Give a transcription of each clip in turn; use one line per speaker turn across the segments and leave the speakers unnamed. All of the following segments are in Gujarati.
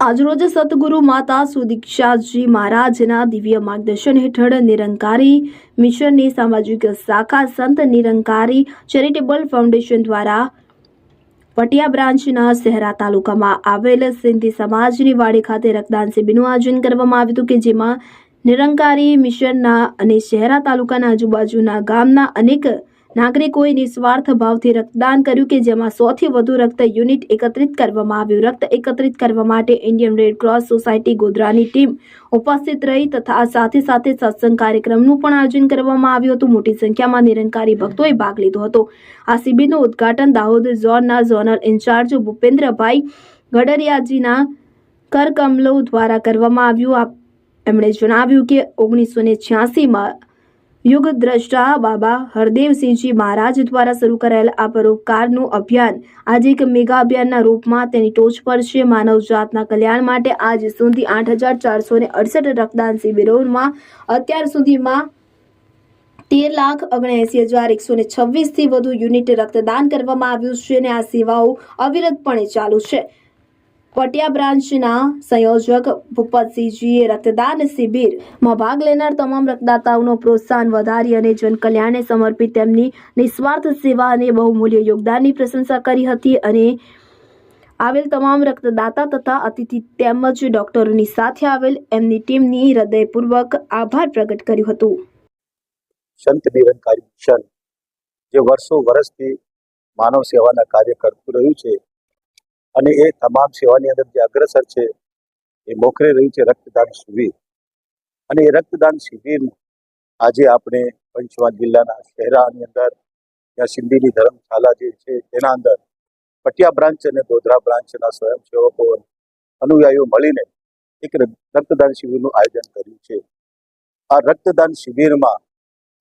આજરોજ સતગુરુ માતા સુદીક્ષાજી મહારાજના દિવ્ય માર્ગદર્શન હેઠળ નિરંકારી મિશનની સામાજિક શાખા સંત નિરંકારી ચેરિટેબલ ફાઉન્ડેશન દ્વારા પટિયા બ્રાન્ચના શહેરા તાલુકામાં આવેલ સિંધી સમાજની વાડી ખાતે રક્તદાન શિબિરનું આયોજન કરવામાં આવ્યું હતું કે જેમાં નિરંકારી મિશનના અને શહેરા તાલુકાના આજુબાજુના ગામના અનેક નાગરિકોએ નિસ્વાર્થ ભાવથી રક્તદાન કર્યું કે જેમાં સૌથી વધુ રક્ત યુનિટ એકત્રિત કરવામાં આવ્યું. રક્ત એકત્રિત કરવા માટે ઇન્ડિયન રેડ ક્રોસ સોસાયટી ગોધરાની ટીમ ઉપસ્થિત રહી તથા સાથે સાથે સત્સંગ કાર્યક્રમનું પણ આયોજન કરવામાં આવ્યું હતું. મોટી સંખ્યામાં નિરંકારી ભક્તોએ ભાગ લીધો હતો. આ શિબિરનું ઉદ્ઘાટન દાહોદ ઝોનના ઝોનલ ઇન્ચાર્જ ભૂપેન્દ્રભાઈ ગડરિયાજીના કરકમલો દ્વારા કરવામાં આવ્યું. એમણે જણાવ્યું કે ઓગણીસો ને છ્યાસીમાં યુગ દ્રષ્ટા બાબા હરદેવસિંહજી મહારાજ દ્વારા શરૂ કરાયેલ આ પરોપકારનું અભિયાન આજે એક મેગા અભિયાનના રૂપમાં તેની ટોચ પર છે. માનવ જાતના કલ્યાણ માટે આજ સુધી આઠ હજાર ચારસો ને અડસઠ રક્તદાન શિબિરોમાં અત્યાર સુધીમાં તેર લાખ ઓગણએસી હજાર એકસો ને છવ્વીસથી વધુ યુનિટ રક્તદાન કરવામાં આવ્યું છે અને આ સેવાઓ અવિરતપણે ચાલુ છે. પટિયા બ્રાન્ચના સંયોજક ભૂપતસિંહજીએ રક્તદાન શિબિરમાં ભાગ લેનાર તમામ રક્તદાતાઓનો પ્રોત્સાહન વધારી અને જનકલ્યાણને સમર્પિત તેમની નિસ્વાર્થ સેવા અને બહુમૂલ્ય યોગદાનની પ્રશંસા કરી હતી અને આવેલ તમામ રક્તદાતા તથા અતિથિ તેમજ ડોક્ટરોની સાથે આવેલ એમની ટીમની હૃદયપૂર્વક આભાર પ્રગટ કર્યું હતું.
સંત નિરંકારી મિશન, જે વર્ષો વર્ષથી માનવ સેવાના કાર્ય કરતું રહ્યું છે અને એ તમામ સેવાની અંદર જે અગ્રસર છે, એ મોખરે રહી છે રક્તદાન શિબિર. અને એ રક્તદાન શિબિર આજે આપણે પંચમહાલ જિલ્લાના શહેરાની અંદર, ત્યાં સિંધીની ધર્મશાલા જે છે, તેના અંદર પટિયા બ્રાન્ચ અને ગોધરા બ્રાન્ચના સ્વયંસેવકો અનુયાયીઓ મળીને એક રક્તદાન શિબિરનું આયોજન કર્યું છે. આ રક્તદાન શિબિરમાં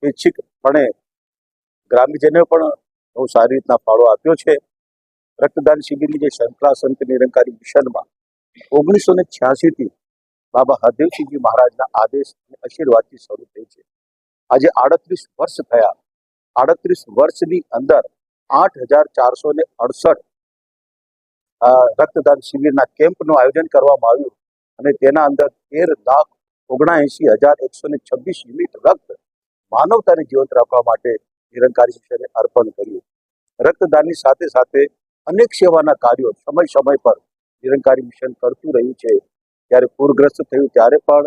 સ્વૈચ્છિકપણે ગ્રામ્યજનોએ પણ બહુ સારી રીતના ફાળો આપ્યો છે. રક્તદાન શિબિરની જે શૃંખલા સંત નિરંકારી મિશનમાં ઓગણીસો ને છ્યાસીથી બાબા હરદેવસિંહજી મહારાજના આદેશ અને આશીર્વાદથી શરૂ થઈ છે. આજે આડત્રીસ વર્ષ થયા. આડત્રીસ વર્ષની અંદર આઠ હજાર ચારસો ને અડસઠ રક્તદાન શિબિરના કેમ્પનું આયોજન કરવામાં આવ્યું અને તેના અંદર તેર લાખ ઓગણએંશી હજાર એકસો ને છવ્વીસ યુનિટ રક્ત માનવતાને જીવંત રાખવા માટે નિરંકારી શિક્ષણે અર્પણ કર્યું. રક્તદાનની સાથે સાથે અનેક સેવાના કાર્યો સમય સમય પર નિરંકારી મિશન કરતું રહ્યું છે. ત્યારે પૂરગ્રસ્ત થયું ત્યારે પણ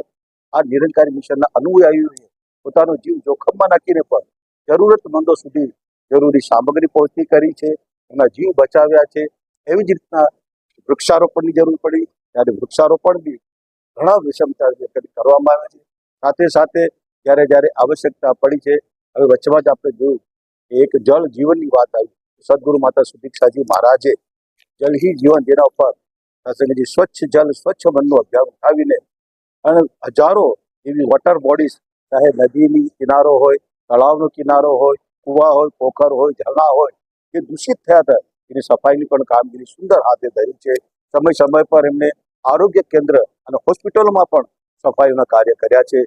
આ નિરંકારી મિશનના અનુયાયીઓએ પોતાનો જીવ જોખમમાં નાખીને પણ જરૂરતમંદો સુધી જરૂરી સામગ્રી પહોંચતી કરી છે. એમના જીવ બચાવ્યા છે. એવી જ રીતના વૃક્ષારોપણની જરૂર પડી. ત્યારે વૃક્ષારોપણ બી ઘણા વિષમતા કરવામાં આવે છે. સાથે સાથે જ્યારે જ્યારે આવશ્યકતા પડી છે, હવે વચમાં જ આપણે જોયું એક જળ જીવનની વાત આવી. સદગુરુ માતા સુદીક્ષાજી મહારાજે જલહી જીવન જેના ઉપર પ્રસંગજી સ્વચ્છ જલ, સ્વચ્છ મનનું અભિયાન ઉઠાવીને અને હજારો એવી વોટર બોડીઝ ચાહે નદીની કિનારો હોય, તળાવનો કિનારો હોય, કુવા હોય, પોખર હોય, ઝરણા હોય એ દૂષિત થયા હતા, એની સફાઈની પણ કામગીરી સુંદર હાથે ધરી છે. સમય સમય પર એમને આરોગ્ય કેન્દ્ર અને હોસ્પિટલોમાં પણ સફાઈના કાર્ય કર્યા છે.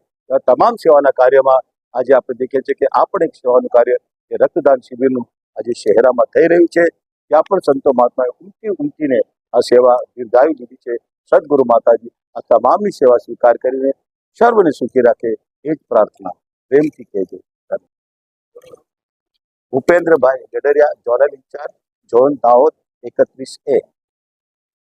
તમામ સેવાના કાર્યમાં આજે આપણે દેખીએ છીએ કે આ પણ એક સેવાનું કાર્ય એ રક્તદાન શિબિરનું આજે શહેરામાં થઈ રહ્યું છે. ત્યાં પણ સંતો મહાત્માએ ઊંચી ઊંચીને આ સેવા બિરદાવી દીધી છે. સદગુરુ માતાજી આ તમામની સેવા સ્વીકાર કરીને સર્વને સુખી રાખે એ જ પ્રાર્થના. પ્રેમથી કહેજો. Bhupendrabhai Gadariya zonal incharge, zone Dahod એકત્રીસ એ.